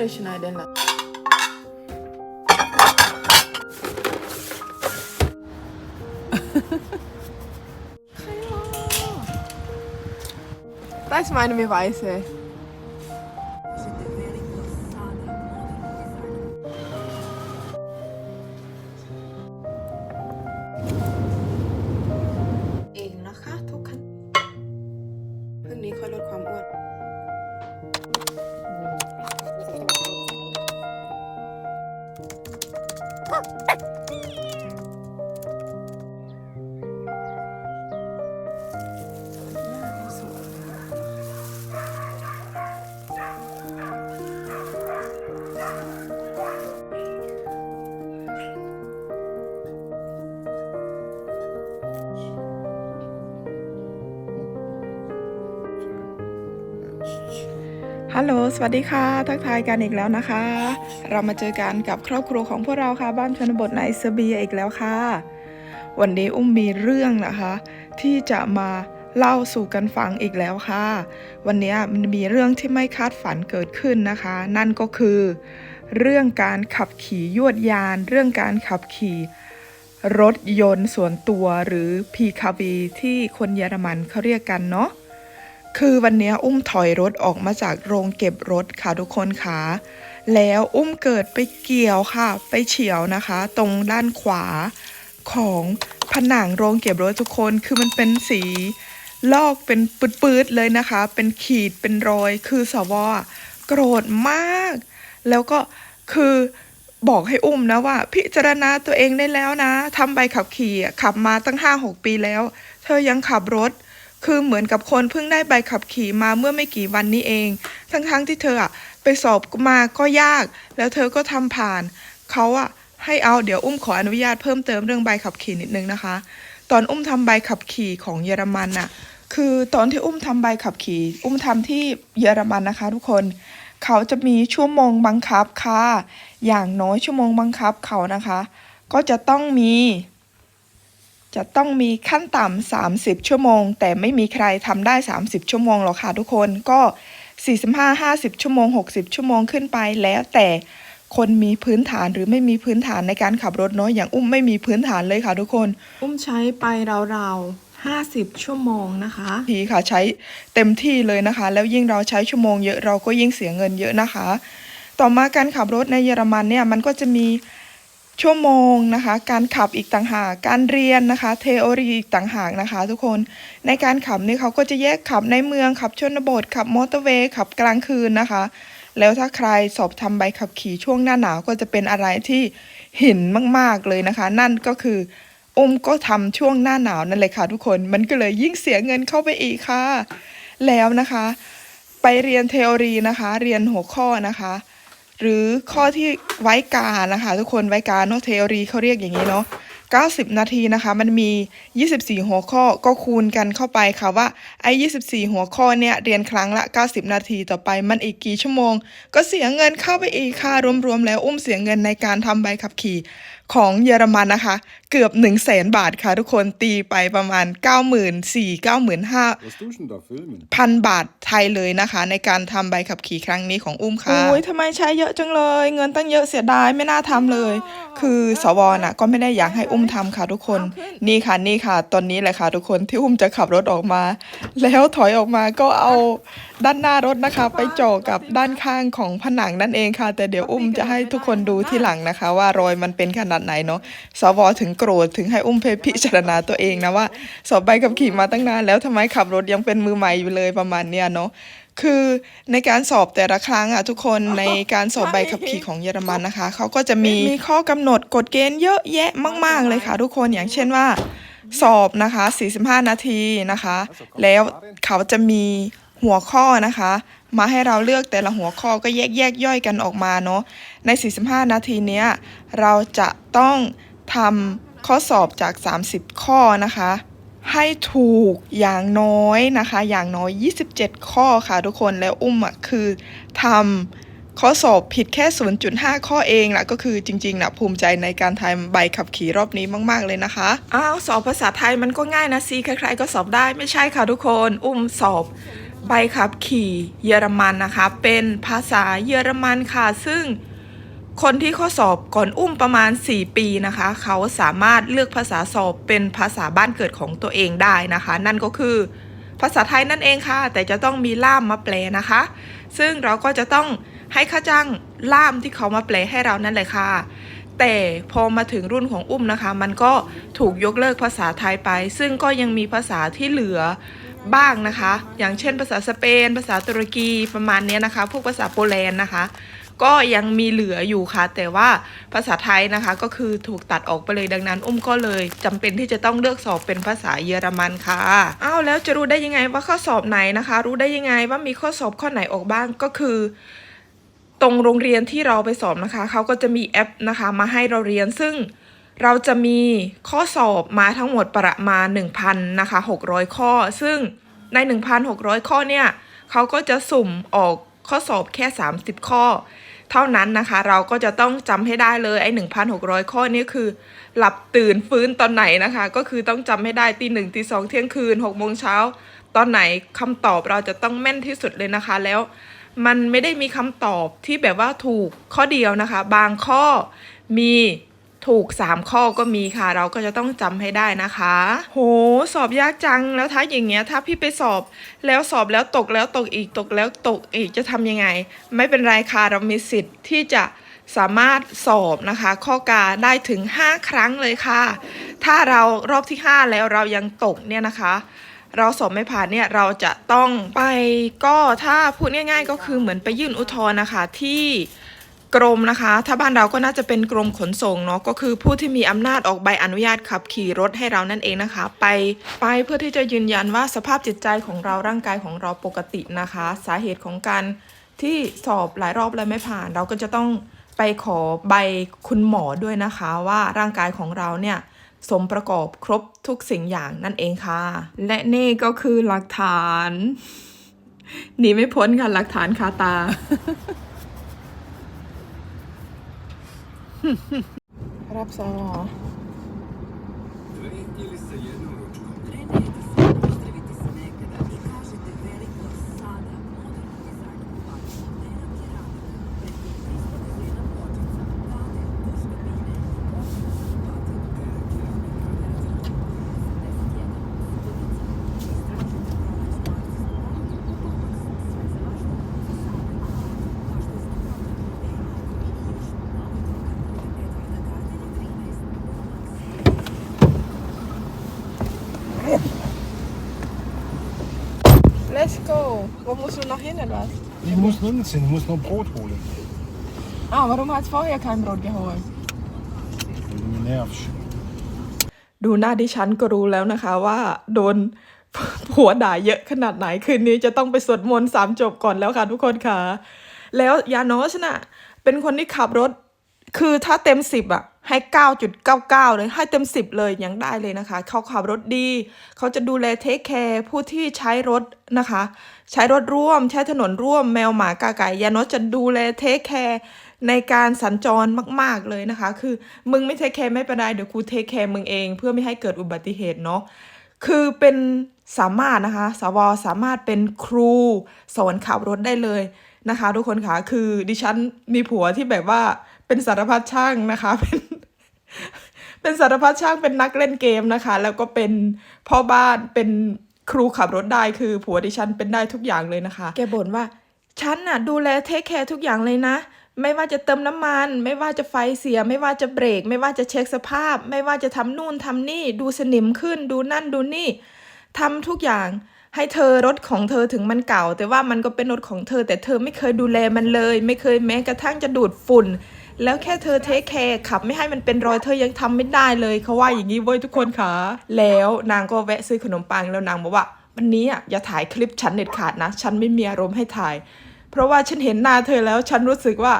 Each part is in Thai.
Haare schneiden lassen. Das meine Beweise. โหล สวัสดีค่ะ ทักทายกันอีกแล้วนะคะ เรามาเจอกันกับครอบครัวของพวกเราค่ะ บ้านชนบทในเซเบียอีกแล้วค่ะ วันนี้อุ้มมีเรื่องนะคะ ที่จะมาเล่าสู่กันฟังอีกแล้วค่ะ วันนี้มันมีเรื่องที่ไม่คาดฝันเกิดขึ้นนะคะ นั่นก็คือ เรื่องการขับขี่ยวดยาน เรื่องการขับขี่รถยนต์ส่วนตัวหรือ PKV ที่คนเยอรมันเขาเรียกกันเนาะ คือวันนี้อุ้มถอยรถออกมาจากโรงเก็บรถค่ะทุกคนค่ะแล้วอุ้มเกิดไปเกี่ยวค่ะ ไปเฉียวนะคะ ตรงด้านขวาของผนังโรงเก็บรถทุกคนคือมันเป็นสีลอกเป็นปืดๆเลยนะคะ เป็นขีดเป็นรอยคือสวอโกรธมาก แล้วก็คือบอกให้อุ้มนะว่า พิจารณาตัวเองได้แล้วนะทำใบขับขี่ขับมาตั้งห้าหกปีแล้ว เธอยังขับรถ คือเหมือนกับคนเพิ่งได้ใบขับขี่มาเมื่อไม่กี่วันนี้เอง ทั้งๆที่เธออะไปสอบมาก็ยาก แล้วเธอก็ทำผ่าน เขาอะให้เอาเดี๋ยวอุ้มขออนุญาตเพิ่มเติมเรื่องใบขับขี่นิดนึงนะคะ ตอนอุ้มทำใบขับขี่ของเยอรมันน่ะ คือตอนที่อุ้มทำใบขับขี่ อุ้มทำที่เยอรมันนะคะ ทุกคน เขาจะมีชั่วโมงบังคับค่ะ อย่างน้อยชั่วโมงบังคับเขานะคะ ก็จะต้องมี จะต้องมีขั้นต่ำ30 ชั่วโมง แต่ไม่มีใครทำได้ 30 ชั่วโมงหรอกค่ะทุกคนก็ 45 50 ชั่วโมง 60 ชั่วโมงขึ้นไปแล้วแต่คนมีพื้นฐานหรือไม่มีพื้นฐานในการขับรถเนาะอย่างอุ้มไม่มีพื้นฐานเลยค่ะทุกคน อุ้มใช้ไปราวๆ50ชั่วโมงนะคะทีค่ะใช้เต็มที่เลยนะคะ แล้วยิ่งเราใช้ชั่วโมงเยอะเราก็ยิ่งเสียเงินเยอะนะคะ ต่อมาการขับรถในเยอรมันเนี่ยมันก็จะมี ชั่วโมงนะคะ การขับอีกต่างหาก การเรียนนะคะเทโอรีอีกต่างหากนะคะ ทุกคน ในการขับนี่เขาก็จะแยกขับในเมืองขับชนบทขับมอเตอร์เวย์ขับกลางคืนนะคะ แล้วถ้าใครสอบทำใบขับขี่ช่วงหน้าหนาวก็จะเป็นอะไรที่เห็นมากๆเลยนะคะ นั่นก็คืออุ้มก็ทำช่วงหน้าหนาวนั่นเลยค่ะ ทุกคน มันก็เลยยิ่งเสียเงินเข้าไปอีกค่ะ แล้วนะคะ ไปเรียนเทโอรีนะคะ เรียนหัวข้อนะคะ หรือข้อที่ไว้การนะคะ ทุกคนไว้การเนาะเทอรีเขาเรียกอย่างนี้เนาะ90 นาทีนะคะ มันมี 24 หัวข้อก็คูณกันเข้าไปค่ะว่าไอ้24 หัวข้อเนี่ยเรียนครั้งละ 90 นาทีต่อไปมันอีกกี่ชั่วโมง ก็เสียเงินเข้าไปอีกค่ะรวมๆแล้วอุ้มเสียเงินในการทำใบขับขี่ ของเยอรมันนะคะ เกือบ 1 0 0 0 0แสนบาทค่ะทุกคนตีไปประมาณ 94,000 95,000 Was tust du denn da filmen? พันบาทไทยเลยนะคะ ในการทำใบขับขี่ครั้งนี้ของอุ้มค่ะโอ้ยทำไมใช้เยอะจังเลย เงินตั้งเยอะเสียดายไม่น่าทำเลย คือสวน่ะก็ไม่ได้อยากให้อุ้มทำค่ะทุกคนนี่ค่ะนี่ค่ะ ตอนนี้แหละค่ะทุกคนที่อุ้มจะขับรถออกมา แล้วถอยออกมาก็เอา ด้านหน้ารถนะคะ ไปจ่อกับด้านข้างของผนังนั่นเองค่ะ แต่เดี๋ยวอุ้มจะให้ทุกคนดูที่หลังนะคะ ว่ารอยมันเป็นขนาดไหนเนาะสวถึงโกรธถึงให้อุ้มเพพิจารณาตัวเองนะว่าสอบใบขับขี่มาตั้งนานแล้วทำไมขับรถยังเป็นมือใหม่อยู่เลยประมาณเนี้ยเนาะคือในการสอบแต่ละครั้งอะทุกคนในการสอบใบขับขี่ของเยอรมันนะคะเขาก็จะมีมีข้อกำหนดกฎเกณฑ์เยอะแยะมาก ๆ เลยค่ะ ทุกคนอย่างเช่นว่า สอบนะคะ 45 นาทีนะคะ แล้วเขาจะมี หัวข้อนะคะ มาให้เราเลือกแต่ละหัวข้อก็แยกแยกย่อยกันออกมาเนาะใน 45 นาทีเนี้ยเราจะต้องทำข้อสอบจาก 30 ข้อนะคะ ให้ถูกอย่างน้อยนะคะ อย่างน้อย 27 ข้อค่ะทุกคนแล้วอุ้มอะคือทำข้อสอบผิดแค่ 0.5 ข้อเองละก็คือจริงๆนะภูมิใจในการทำใบขับขี่รอบนี้มากๆเลยนะคะอ้าวสอบภาษาไทยมันก็ง่ายนะซีใครๆก็สอบได้ไม่ใช่ค่ะทุกคน อุ้มสอบ ใบขับขี่เยอรมันนะคะ เป็นภาษาเยอรมันค่ะ ซึ่งคนที่ข้อสอบก่อนอุ้มประมาณ 4 ปีนะคะ เขาสามารถเลือกภาษาสอบเป็นภาษาบ้านเกิดของตัวเองได้นะคะ นั่นก็คือภาษาไทยนั่นเองค่ะ แต่จะต้องมีล่ามมาแปลนะคะ ซึ่งเราก็จะต้องให้ค่าจ้างล่ามที่เขามาแปลให้เรานั่นแหละค่ะ แต่พอมาถึงรุ่นของอุ้มนะคะ มันก็ถูกยกเลิกภาษาไทยไป ซึ่งก็ยังมีภาษาที่เหลือ บ้างนะคะ อย่างเช่นภาษาสเปน ภาษาตุรกีประมาณนี้นะคะ พวกภาษาโปแลนด์นะคะ ก็ยังมีเหลืออยู่ค่ะ แต่ว่าภาษาไทยนะคะ ก็คือถูกตัดออกไปเลยดังนั้น อุ้มก็เลยจำเป็นที่จะต้องเลือกสอบเป็นภาษาเยอรมันค่ะอ้าวแล้วจะรู้ได้ยังไงว่าข้อสอบไหนนะคะ รู้ได้ยังไงว่ามีข้อสอบข้อไหนออกบ้างก็คือตรงโรงเรียนที่เราไปสอบนะคะ เขาก็จะมีแอปนะคะ มาให้เราเรียนซึ่ง เราจะมีข้อสอบมาทั้งหมดประมาณ 1,000นะคะ600 ข้อ ซึ่งใน 1,600 ข้อเนี่ยเขาก็จะสุ่มออกข้อสอบแค่ 30 ข้อ เท่านั้นนะคะ เราก็จะต้องจำให้ได้เลยไอ้1,600 ข้อนี้คือ หลับตื่นฟื้นตอนไหนนะคะ ก็คือต้องจำให้ได้ตีหนึ่งตีสองเที่ยงคืน6โมงเช้าตอนไหนคำตอบเราจะต้องแม่นที่สุดเลยนะคะ แล้วมันไม่ได้มีคำตอบที่แบบว่าถูกข้อเดียวนะคะ บางข้อมี ถูก 3 ข้อก็มีค่ะ เราก็จะต้องจำให้ได้นะคะ โห สอบยากจังแล้วถ้าอย่างเงี้ยถ้าพี่ไปสอบแล้วสอบแล้วตกแล้วตกอีกตกแล้วตกอีกจะทำยังไง ไม่เป็นไรค่ะเรามีสิทธิ์ที่จะสามารถสอบนะคะ ข้อกาได้ถึง 5 ครั้งเลยค่ะ ถ้าเรารอบที่ 5 แล้วเรายังตกเนี่ยนะคะ เราสอบไม่ผ่านเนี่ยเราจะต้องไปก็ถ้าพูดง่าย ๆ ก็คือเหมือนไปยื่นอุทธรณ์นะคะที่ กรมนะคะ ถ้าบ้านเราก็น่าจะเป็นกรมขนส่งเนาะก็คือผู้ที่มีอำนาจออกใบอนุญาตขับขี่รถให้เรานั่นเองนะคะ ไปไปเพื่อที่จะยืนยันว่าสภาพจิตใจของเราร่างกายของเราปกตินะคะ สาเหตุของการที่สอบหลายรอบแล้วไม่ผ่าน เราก็จะต้องไปขอใบคุณหมอด้วยนะคะว่าร่างกายของเราเนี่ยสมประกอบครบทุกสิ่งอย่างนั่นเองค่ะ และนี่ก็คือหลักฐานหนีไม่พ้นค่ะหลักฐานคาตา รับสอ du noch hin etwas Ich muss nirgends hin, ich muss noch Brot holen. ah warum hast du vorher kein Brot geholt Wenn du mich nervst. ดูหน้าดิฉันก็รู้แล้วนะคะว่าโดนผัวด่าเยอะขนาดไหนคืนนี้จะต้องไปสวดมนต์สามจบก่อนแล้วค่ะทุกคนค่ะ แล้วยานอสน่ะเป็นคนที่ขับรถคือถ้าเต็มสิบอะ ให้เก้าจุดเก้าเก้าเลย ให้เต็มสิบเลยยังได้เลยนะคะ เขาขับรถดี เขาจะดูแลเทคแคร์ผู้ที่ใช้รถนะคะ ใช้รถร่วม ใช้ถนนร่วม แมวหมากาไก่ยานอสจะดูแลเทคแคร์ในการสัญจรมาก ๆเลยนะคะ คือมึงไม่เทคแคร์ไม่เป็นไรเดี๋ยวกูเทคแคร์มึงเอง เพื่อไม่ให้เกิดอุบัติเหตุเนาะ คือเป็นสามารถนะคะ สวสามารถเป็นครูสอนขับรถได้เลยนะคะ ทุกคนค่ะคือดิฉันมีผัวที่แบบว่าเป็นสารพัดช่างนะคะเป็น เป็นสารพัดช่างเป็นนักเล่นเกมนะคะ แล้วก็เป็นพ่อบ้านเป็นครูขับรถได้คือผัวดิฉันเป็นได้ทุกอย่างเลยนะคะ แกบ่นว่าฉันน่ะดูแลเทคแคร์ทุกอย่างเลยนะ ไม่ว่าจะเติมน้ำมัน ไม่ว่าจะไฟเสีย ไม่ว่าจะเบรก ไม่ว่าจะเช็คสภาพ ไม่ว่าจะทำนู่นทำนี่ ดูสนิมขึ้น ดูนั่นดูนี่ทำทุกอย่างให้เธอรถของเธอถึงมันเก่า แต่ว่ามันก็เป็นรถของเธอ แต่เธอไม่เคยดูแลมันเลย ไม่เคยแม้กระทั่งจะดูดฝุ่น แล้วแค่เธอเทคแคร์ขับไม่ให้มันเป็นรอยเธอยังทำไม่ได้เลยเขาว่าอย่างนี้เว้ยทุกคนค่ะ แล้วนางก็แวะซื้อขนมปังแล้วนางบอกว่าวันนี้อะอย่าถ่ายคลิปฉันเด็ดขาดนะ ฉันไม่มีอารมณ์ให้ถ่าย เพราะว่าฉันเห็นหน้าเธอแล้วฉันรู้สึกว่า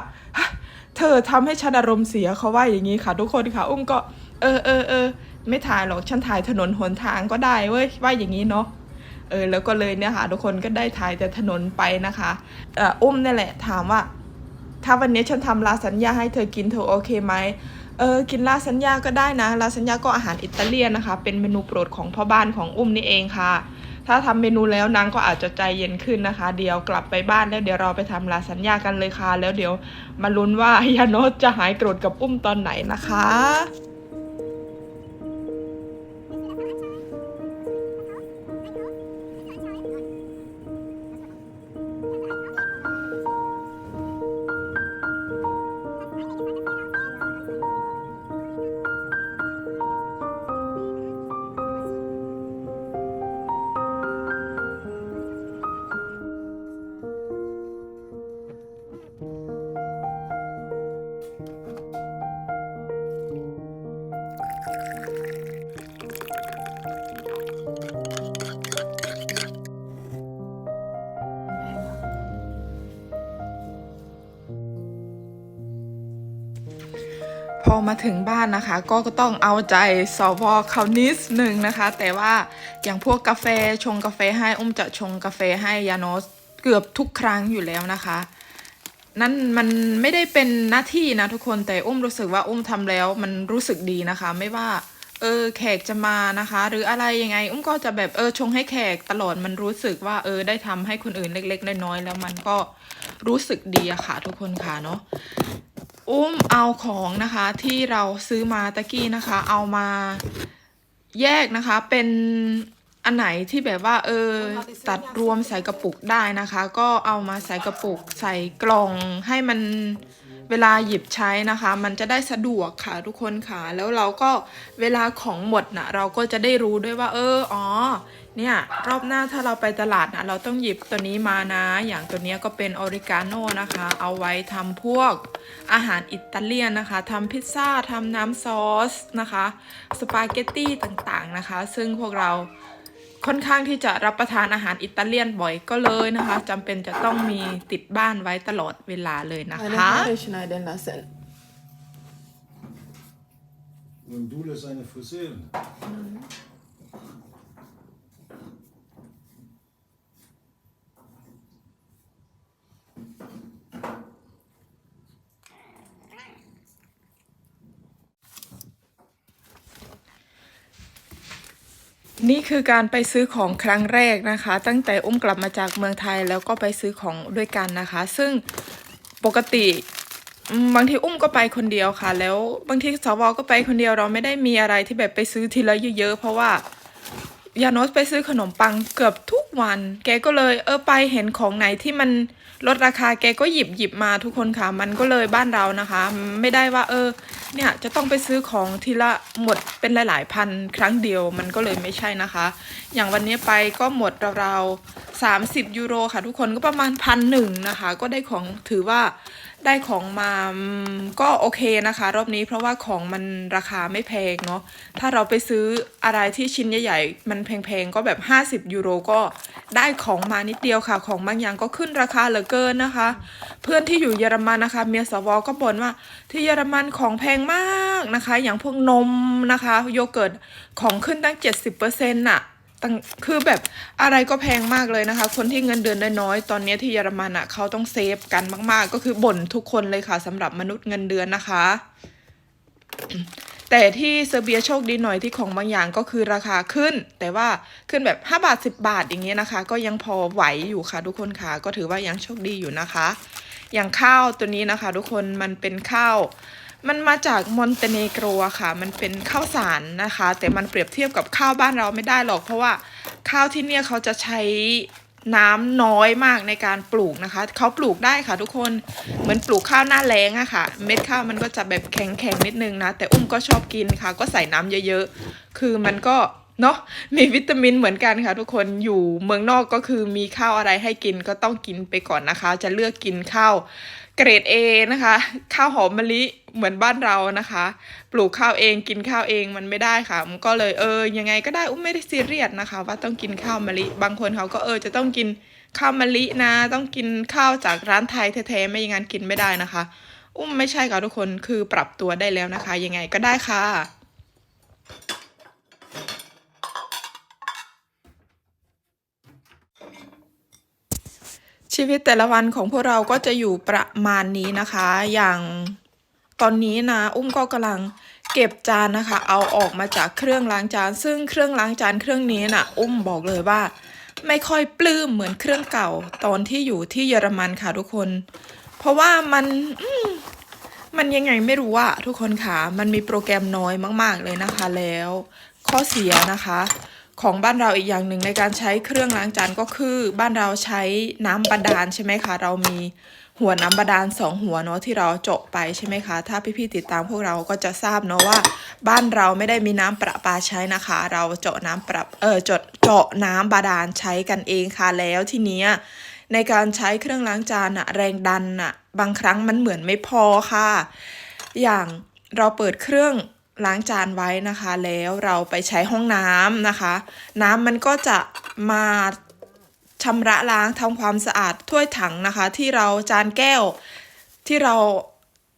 เธอทำให้ฉันอารมณ์เสียเขาว่าอย่างนี้ค่ะ ทุกคนค่ะ อุ้มก็ เออเออเออไม่ถ่ายหรอกฉันถ่ายถนนหนทางก็ได้เว้ยว่าอย่างนี้เนาะเออแล้วก็เลยเนี่ยค่ะ ทุกคนก็ได้ถ่ายแต่ถนนไปนะคะเอ่ออุ้มนี่แหละถามว่า ถ้าวันนี้ฉันทำลาสัญญาให้เธอกินเธอโอเคไหมเออกินลาสัญญาก็ได้นะลาสัญญาก็อาหารอิตาเลียนนะคะ เป็นเมนูโปรดของพ่อบ้านของอุ้มนี่เองค่ะ ถ้าทำเมนูแล้วนางก็อาจจะใจเย็นขึ้นนะคะ เดี๋ยวกลับไปบ้านแล้วเดี๋ยวเราไปทำลาสัญญากันเลยค่ะ แล้วเดี๋ยวมาลุ้นว่ายาโนตจะหายโกรธกับอุ้มตอนไหนนะคะ มาถึงบ้านนะคะ ก็ต้องเอาใจสวเขานิดหนึ่งนะคะ แต่ว่าอย่างพวกกาแฟชงกาแฟให้อุ้มจะชงกาแฟให้ยาโนสเกือบทุกครั้งอยู่แล้วนะคะ นั่นมันไม่ได้เป็นหน้าที่นะทุกคนแต่อุ้มรู้สึกว่าอุ้มทำแล้วมันรู้สึกดีนะคะ ไม่ว่าเออแขกจะมานะคะ หรืออะไรยังไง อุ้มก็จะแบบเออชงให้แขกตลอดมันรู้สึกว่าเออได้ทำให้คนอื่นเล็ก ๆ น้อยๆแล้วมันก็รู้สึกดีอะค่ะทุกคนค่ะเนาะ อุ้มเอาของนะคะที่เราซื้อมาตะกี้นะคะ เอามาแยกนะคะเป็นอันไหนที่แบบว่าเออตัดรวมใส่กระปุกได้นะคะ ก็เอามาใส่กระปุกใส่กล่องให้มันเวลาหยิบใช้นะคะ มันจะได้สะดวกค่ะทุกคนค่ะ แล้วเราก็เวลาของหมดนะเราก็จะได้รู้ด้วยว่า เอออ๋อ เนี่ยรอบหน้าถ้าเราไปตลาดนะเราต้องหยิบตัวนี้มานะ อย่างตัวเนี้ยก็เป็นออริกาโนนะคะ เอาไว้ทำพวกอาหารอิตาเลียนนะคะทำพิซซ่าทำน้ำซอสนะคะสปาเกตตี้ต่างๆนะคะ ซึ่งพวกเราค่อนข้างที่จะรับประทานอาหารอิตาเลียนบ่อยก็เลยนะคะจำเป็นจะต้องมีติดบ้านไว้ตลอดเวลาเลยนะคะ schneiden lassen. Und du lässt eine friseren.. นี่คือการไปซื้อของครั้งแรกนะคะ ตั้งแต่อุ้มกลับมาจากเมืองไทยแล้วก็ไปซื้อของด้วยกันนะคะ ซึ่งปกติบางทีอุ้มก็ไปคนเดียวค่ะ แล้วบางทีสวก็ไปคนเดียวเราไม่ได้มีอะไรที่แบบไปซื้อทีละเยอะๆเพราะว่ายาโนสไปซื้อขนมปังเกือบทุกวัน แกก็เลยเออไปเห็นของไหนที่มันลดราคาแกก็หยิบหยิบมาทุกคนค่ะ มันก็เลยบ้านเรานะคะ ไม่ได้ว่าเออ เนี่ยจะต้องไปซื้อของทีละหมดเป็นหลายๆ พันครั้งเดียวมันก็เลยไม่ใช่นะคะ อย่างวันนี้ไปก็หมดราวๆ30 ยูโรค่ะทุกคนก็ประมาณพันหนึ่งนะคะ ก็ได้ของถือว่า ได้ของมาก็โอเคนะคะ รอบนี้เพราะว่าของมันราคาไม่แพงเนาะถ้าเราไปซื้ออะไรที่ชิ้นใหญ่ๆ มันแพงๆ ก็แบบ 50 ยูโรก็ได้ของมานิดเดียวค่ะ ของบางอย่างก็ขึ้นราคาเหลือเกินนะคะ เพื่อนที่อยู่เยอรมันนะคะ เมียสวก็บ่นว่าที่เยอรมันของแพงมากนะคะ อย่างพวกนมนะคะ โยเกิร์ตของขึ้นตั้ง 70%น่ะ ตั้งคือแบบอะไรก็แพงมากเลยนะคะ คนที่เงินเดือนน้อยๆตอนนี้ที่เยอรมันอะเขาต้องเซฟกันมาก ๆ ก็คือบ่นทุกคนเลยค่ะสำหรับมนุษย์เงินเดือนนะคะ แต่ที่เซอร์เบียโชคดีหน่อยที่ของบางอย่างก็คือราคาขึ้น แต่ว่าขึ้นแบบ 5 บาท 10 บาทอย่างเงี้ยนะคะ ก็ยังพอไหวอยู่ค่ะทุกคนค่ะก็ถือว่ายังโชคดีอยู่นะคะ อย่างข้าวตัวนี้นะคะ ทุกคนมันเป็นข้าว มันมาจากมอนเตเนโกรอะค่ะ มันเป็นข้าวสารนะคะ แต่มันเปรียบเทียบกับข้าวบ้านเราไม่ได้หรอก เพราะว่าข้าวที่เนี่ยเขาจะใช้น้ำน้อยมากในการปลูกนะคะ เขาปลูกได้ค่ะทุกคนเหมือนปลูกข้าวหน้าแล้งอะค่ะ เม็ดข้าวมันก็จะแบบแข็งๆนิดนึงนะ แต่อุ้มก็ชอบกินค่ะ ก็ใส่น้ำเยอะๆ คือมันก็ เนาะมีวิตามินเหมือนกันค่ะ ทุกคนอยู่เมืองนอกก็คือมีข้าวอะไรให้กินก็ต้องกินไปก่อนนะคะ จะเลือกกินข้าวเกรด A นะคะ ข้าวหอมมะลิเหมือนบ้านเรานะคะ ปลูกข้าวเองกินข้าวเองมันไม่ได้ค่ะมันก็เลยเออยังไงก็ได้อุ้มไม่ได้ซีเรียสนะคะ ว่าต้องกินข้าวมะลิ บางคนเขาก็เออจะต้องกินข้าวมะลินะ ต้องกินข้าวจากร้านไทยแท้ๆไม่อย่างนั้นกินไม่ได้นะคะ อุ้มไม่ใช่ค่ะทุกคนคือปรับตัวได้แล้วนะคะ ยังไงก็ได้ค่ะ ชีวิตแต่ละวันของพวกเราก็จะอยู่ประมาณนี้นะคะ อย่างตอนนี้นะ อุ้มก็กำลังเก็บจานนะคะ เอาออกมาจากเครื่องล้างจาน ซึ่งเครื่องล้างจานเครื่องนี้น่ะ อุ้มบอกเลยว่า ไม่ค่อยปลื้มเหมือนเครื่องเก่า ตอนที่อยู่ที่เยอรมันค่ะทุกคน เพราะว่ามันมมันยังไงไม่รู้อะทุกคนค่ะ มันมีโปรแกรมน้อยมาก ๆ เลยนะคะแล้ว ข้อเสียนะคะ ของบ้านเราอีกอย่างหนึ่งในการใช้เครื่องล้างจานก็คือบ้านเราใช้น้ำบาดาลใช่ไหมคะ เรามีหัวน้ำบาดาลสองหัวเนาะที่เราเจาะไปใช่ไหมคะ ถ้าพี่ๆติดตามพวกเราก็จะทราบเนาะว่า บ้านเราไม่ได้มีน้ำประปาใช้นะคะ เราเจาะน้ำประเออเจาะเจาะน้ำบาดาลใช้กันเองค่ะแล้วทีเนี้ยในการใช้เครื่องล้างจานอะแรงดันอะบางครั้งมันเหมือนไม่พอค่ะ อย่างเราเปิดเครื่อง ล้างจานไว้นะคะ แล้วเราไปใช้ห้องน้ำนะคะ น้ำมันก็จะมาชำระล้างทำความสะอาดถ้วยถังนะคะ ที่เราจานแก้วที่เรา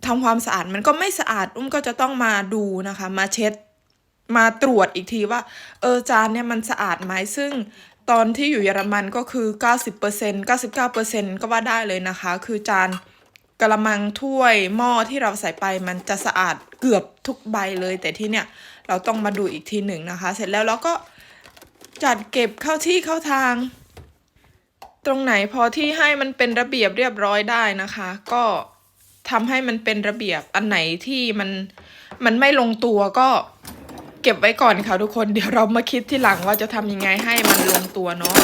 ทำความสะอาดมันก็ไม่สะอาดอุ้มก็จะต้องมาดูนะคะ มาเช็ดมาตรวจอีกทีว่า เออจานเนี่ยมันสะอาดไหมซึ่งตอนที่อยู่เยอรมันก็คือ 90% 99%ก็ว่าได้เลยนะคะ คือจาน กระมังถ้วยหม้อที่เราใส่ไปมันจะสะอาดเกือบทุกใบเลย แต่ที่เนี่ยเราต้องมาดูอีกทีหนึ่งนะคะ เสร็จแล้วเราก็จัดเก็บเข้าที่เข้าทาง ตรงไหนพอที่ให้มันเป็นระเบียบเรียบร้อยได้นะคะ ก็ทำให้มันเป็นระเบียบอันไหนที่มันมันไม่ลงตัวก็เก็บไว้ก่อนค่ะทุกคนเดี๋ยวเรามาคิดที่หลังว่าจะทำยังไงให้มันลงตัวเนาะ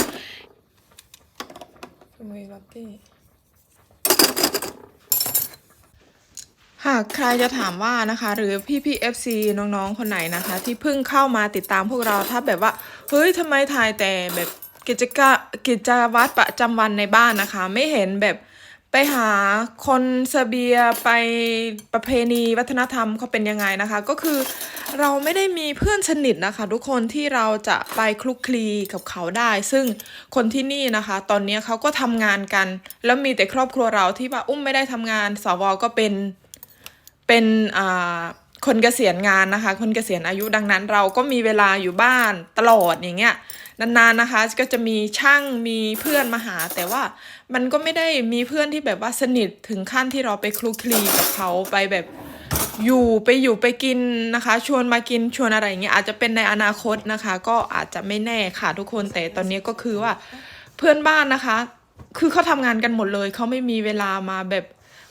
หากใครจะถามว่านะคะ หรือพี่พี่ FC น้องๆ คนไหนนะคะ ที่เพิ่งเข้ามาติดตามพวกเราถ้าแบบว่า เฮ้ยทำไมถ่ายแต่แบบกิจกะกิจวัตรประจำวันในบ้านนะคะ ไม่เห็นแบบไปหาคนเซเบียไปประเพณีวัฒนธรรมเขาเป็นยังไงนะคะ ก็คือเราไม่ได้มีเพื่อนสนิทนะคะ ทุกคนที่เราจะไปคลุกคลีกับเขาได้ ซึ่งคนที่นี่นะคะ ตอนนี้เขาก็ทำงานกัน แล้วมีแต่ครอบครัวเราที่ว่าอุ้มไม่ได้ทำงานสวก็เป็น เป็นคนเกษียณงานนะคะ คนเกษียณอายุดังนั้น เราก็มีเวลาอยู่บ้านตลอดอย่างเงี้ยนานๆนะคะก็จะมีช่างมีเพื่อนมาหา แต่ว่ามันก็ไม่ได้มีเพื่อนที่แบบว่าสนิทถึงขั้นที่เราไปคลุกคลีกับเขาไปแบบอยู่ไปอยู่ไปกินนะคะ ชวนมากินชวนอะไรอย่างเงี้ยอาจจะเป็นในอนาคตนะคะ ก็อาจจะไม่แน่ค่ะทุกคนแต่ตอนนี้ก็คือว่าเพื่อนบ้านนะคะ คือเขาทำงานกันหมดเลยเขาไม่มีเวลามาแบบ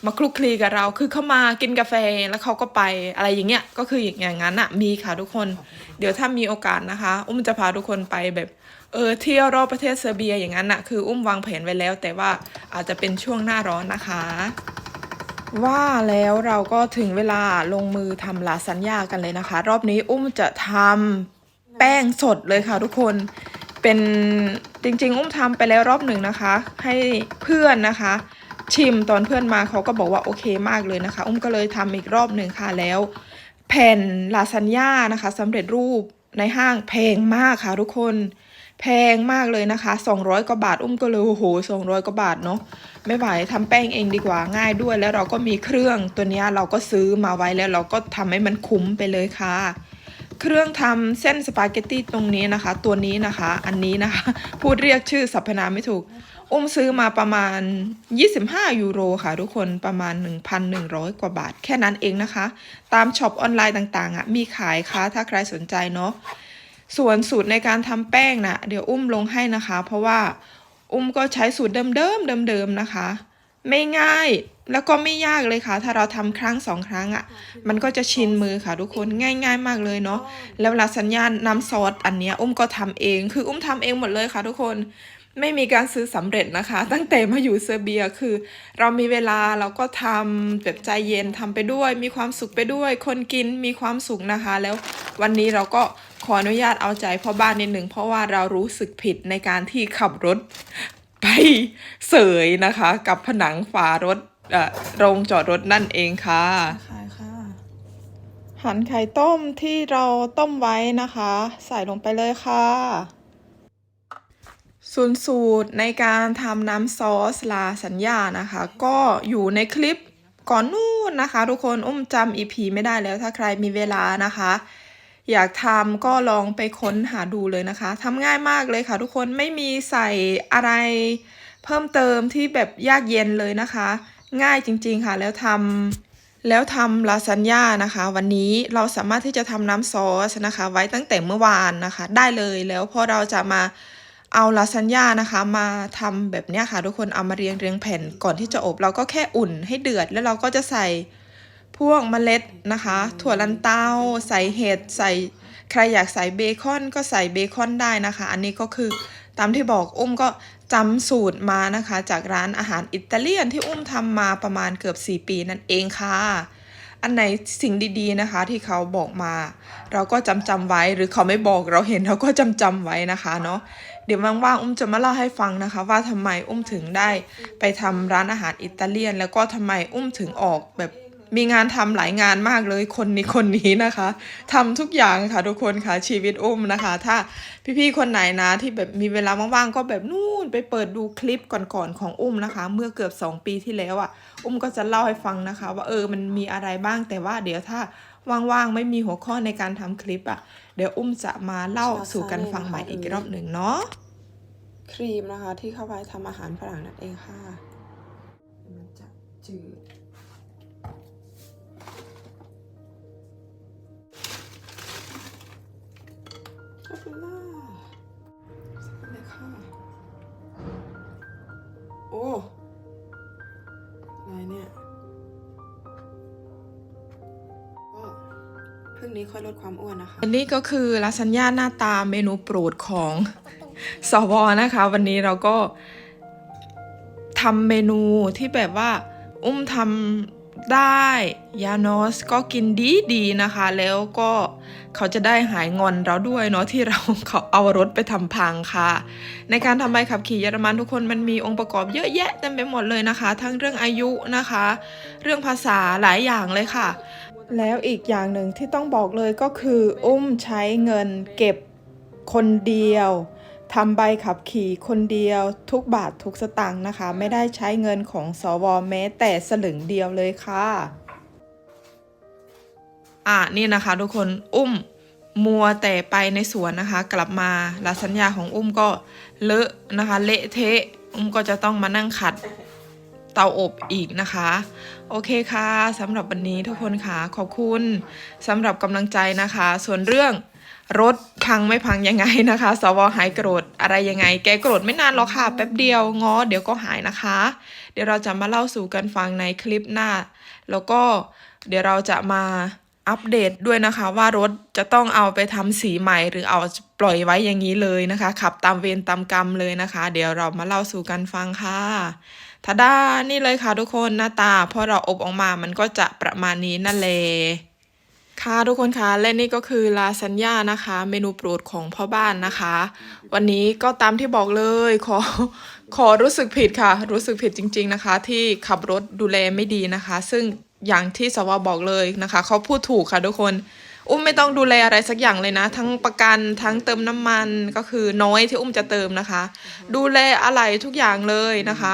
มาคลุกคลีกับเรา คือเขามากินกาแฟแล้วเขาก็ไปอะไรอย่างเงี้ย ก็คืออย่างนั้นอะมีค่ะทุกคน เดี๋ยวถ้ามีโอกาสนะคะ อุ้มจะพาทุกคนไปแบบเออเที่ยวรอบประเทศเซอร์เบียอย่างนั้นอะคืออุ้มวางแผนไว้แล้ว แต่ว่าอาจจะเป็นช่วงหน้าร้อนนะคะ ว่าแล้วเราก็ถึงเวลาลงมือทำลาซานญ่ากันเลยนะคะ รอบนี้อุ้มจะทำแป้งสดเลยค่ะทุกคนเป็นจริงๆ อุ้มทำไปแล้วรอบหนึ่งนะคะ ให้เพื่อนนะคะ ชิมตอนเพื่อนมาเขาก็บอกว่าโอเคมากเลยนะคะ อุ้มก็เลยทำอีกรอบหนึ่งค่ะแล้ว แผ่นลาซานญ่านะคะสำเร็จรูปในห้างแพงมากค่ะทุกคนแพงมากเลยนะคะ 200 กว่าบาท อุ้มก็เลยโอ้โห 200 กว่าบาทเนาะ ไม่ไหวทำแป้งเองดีกว่าง่ายด้วย แล้วเราก็มีเครื่องตัวนี้เราก็ซื้อมาไว้แล้วเราก็ทำให้มันคุ้มไปเลยค่ะ เครื่องทำเส้นสปาเกตตี้ตรงนี้นะคะ ตัวนี้นะคะ อันนี้นะคะ พูดเรียกชื่อสรรพนามไม่ถูก อุ้มซื้อมาประมาณ 25 ยูโรค่ะทุกคนประมาณ 1,100 กว่าบาท แค่นั้นเองนะคะ ตามช็อปออนไลน์ต่างๆอะมีขายค่ะถ้าใครสนใจเนาะส่วนสูตรในการทำแป้งนะเดี๋ยวอุ้มลงให้นะคะ เพราะว่าอุ้มก็ใช้สูตรเดิมๆเดิมๆนะคะ ไม่ง่ายแล้วก็ไม่ยากเลยค่ะ ถ้าเราทำครั้งสองครั้งอะ่ะ มันก็จะชินมือค่ะทุกคนง่าย ๆ มากเลยเนาะแล้วลาสัญญาณน้ำซอสอันเนี้ยอุ้มก็ทำเอง คืออุ้มทำเองหมดเลยค่ะทุกคน ไม่มีการซื้อสำเร็จนะคะ ตั้งแต่มาอยู่เซอร์เบียคือ เรามีเวลาเราก็ทำแบบใจเย็นทำไปด้วย มีความสุขไปด้วย คนกินมีความสุขนะคะ แล้ววันนี้เราก็ขออนุญาตเอาใจพ่อบ้านนิดหนึ่งเพราะว่าเรารู้สึกผิดในการที่ขับรถไปเสยนะคะ กับผนังฝารถเอ่อโรงจอดรถนั่นเองค่ะค่ค่ะหั่นไข่ต้มที่เราต้มไว้นะคะ ใส่ลงไปเลยค่ะ ส่วนสูตรในการทำน้ำซอสลาสัญญานะคะ ก็อยู่ในคลิปก่อนนู่นนะคะ ทุกคนอุ้มจำอีพีไม่ได้แล้วถ้าใครมีเวลานะคะ อยากทำก็ลองไปค้นหาดูเลยนะคะทำง่ายมากเลยค่ะ ทุกคนไม่มีใส่อะไรเพิ่มเติมที่แบบยากเย็นเลยนะคะ ง่ายจริงๆค่ะ แล้วทำแล้วทำลาซานญ่านะคะ วันนี้เราสามารถที่จะทำน้ำซอสนะคะ ไว้ตั้งแต่เมื่อวานนะคะ ได้เลยแล้วพอเราจะมา เอาลาซานญ่านะคะมาทำแบบนี้ค่ะ ทุกคนเอามาเรียงเรียงแผ่นก่อนที่จะอบ เราก็แค่อุ่นให้เดือด แล้วเราก็จะใส่พวกเมล็ดนะคะ ถั่วลันเตาใส่เห็ดใส่ใครอยากใส่เบคอนก็ใส่เบคอนได้นะคะ อันนี้ก็คือตามที่บอกอุ้มก็จำสูตรมานะคะ จากร้านอาหารอิตาเลียนที่อุ้มทำมาประมาณเกือบ 4 ปีนั่นเองค่ะ อันไหนสิ่งดีๆนะคะ ที่เขาบอกมา เราก็จำจำไว้หรือเขาไม่บอกเราเห็นเราก็จำจำไว้นะคะเนาะเดี๋ยวว่างๆอุ้มจะมาเล่าให้ฟังนะคะ ว่าทำไมอุ้มถึงได้ไปทำร้านอาหารอิตาเลียน แล้วก็ทำไมอุ้มถึงออกแบบ มีงานทำหลายงานมากเลยคนนี้คนนี้นะคะทำทุกอย่างค่ะทุกคนค่ะชีวิตอุ้มนะคะ ถ้าพี่ๆคนไหนนะที่แบบมีเวลาว่างๆก็แบบนู่นไปเปิดดูคลิปก่อนๆของอุ้มนะคะ เมื่อเกือบ 2 ปีที่แล้วอะ่ะ อุ้มก็จะเล่าให้ฟังนะคะ ว่าเออมันมีอะไรบ้างแต่ว่าเดี๋ยวถ้าว่างๆไม่มีหัวข้อในการทำคลิปอะ่ะ เดี๋ยวอุ้มจะมาเล่าสู่กันฟังใหม่อีกรอบหนึ่งเนาะครีมนะคะที่เข้าไปทำอาหารฝรั่งนั่นเองค่ะมันจะจืด ขอบคุณมาส่ไปเลยค่ะ โอ้อะไรเนี่ย ก็เพิ่งนี้ค่อยลดความอ้วนนะคะ อันนี้ก็คือลาซานญ่าหน้าตาเมนูโปรดของสวนะคะ วันนี้เราก็ทำเมนูที่แบบว่า อุ้มทำ ได้ ยานอสก็กินดีดีๆนะคะ แล้วก็เขาจะได้หายงอนเราด้วยเนาะที่เราเขาเอารถไปทำพังค่ะ ในการทำใบขับขี่เยอรมันทุกคนมันมีองค์ประกอบเยอะแยะเต็มไปหมดเลยนะคะ ทั้งเรื่องอายุนะคะ เรื่องภาษาหลายอย่างเลยค่ะ แล้วอีกอย่างหนึ่งที่ต้องบอกเลยก็คือ อุ้มใช้เงินเก็บคนเดียว ทำใบขับขี่คนเดียวทุกบาททุกสตางค์นะคะ ไม่ได้ใช้เงินของสวแม้แต่สลึงเดียวเลยค่ะ อะนี่นะคะ ทุกคนอุ้มมัวแต่ไปในสวนนะคะ กลับมาลาสัญญาของอุ้มก็เลอะนะคะ เละเทะอุ้มก็จะต้องมานั่งขัดเตาอบอีกนะคะ โอเคค่ะสำหรับวันนี้ทุกคนค่ะขอบคุณสำหรับกำลังใจนะคะ ส่วนเรื่อง รถพังไม่พังยังไงนะคะ สวหายโกรธอะไรยังไง แกโกรธไม่นานหรอกค่ะแป๊บเดียวง้อเดี๋ยวก็หายนะคะ เดี๋ยวเราจะมาเล่าสู่กันฟังในคลิปหน้า แล้วก็เดี๋ยวเราจะมาอัปเดตด้วยนะคะว่ารถจะต้องเอาไปทำสีใหม่หรือเอาปล่อยไว้อย่างนี้เลยนะคะ ขับตามเวรตามกรรมเลยนะคะ เดี๋ยวเรามาเล่าสู่กันฟังค่ะทาดานี่เลยค่ะทุกคนหน้าตาพอเราอบออกมามันก็จะประมาณนี้นั่นแหละ ค่ะทุกคนคะและนี่ก็คือลาซานญ่านะคะ เมนูโปรดของพ่อบ้านนะคะ วันนี้ก็ตามที่บอกเลยขอขอรู้สึกผิดค่ะ รู้สึกผิดจริง ๆนะคะ ที่ขับรถดูแลไม่ดีนะคะ ซึ่งอย่างที่สวบอกเลยนะคะ เขาพูดถูกค่ะทุกคน อุ้มไม่ต้องดูแลอะไรสักอย่างเลยนะ ทั้งประกันทั้งเติมน้ำมันก็คือน้อยที่อุ้มจะเติมนะคะ ดูแลอะไรทุกอย่างเลยนะคะ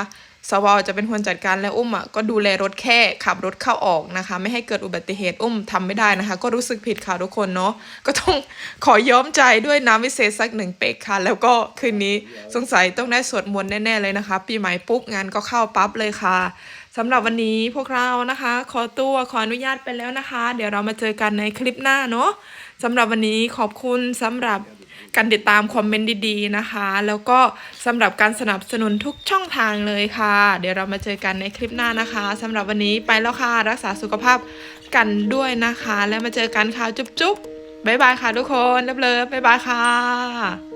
สวจะเป็นคนจัดการและอุ้มอะก็ดูแลรถแค่ขับรถเข้าออกนะคะ ไม่ให้เกิดอุบัติเหตุอุ้มทำไม่ได้นะคะ ก็รู้สึกผิดค่ะทุกคนเนาะก็ต้องขอย้อมใจด้วยน้ำวิเศษสักหนึ่งเป๊กค่ะ แล้วก็คืนนี้สงสัยต้องได้สวดมนต์แน่ๆเลยนะคะ ปีใหม่ปุ๊บงานก็เข้าปั๊บเลยค่ะสำหรับวันนี้พวกเรานะคะ ขอตัวขออนุญาตไปแล้วนะคะ เดี๋ยวเรามาเจอกันในคลิปหน้าเนาะสำหรับวันนี้ขอบคุณสำหรับ การติดตามคอมเมนต์ดีๆนะคะ แล้วก็สำหรับการสนับสนุนทุกช่องทางเลยค่ะ เดี๋ยวเรามาเจอกันในคลิปหน้านะคะสำหรับวันนี้ไปแล้วค่ะ รักษาสุขภาพกันด้วยนะคะ แล้วมาเจอกันค่ะ จุ๊บๆบ๊ายบายค่ะทุกคนเลิฟๆบ๊ายบายค่ะ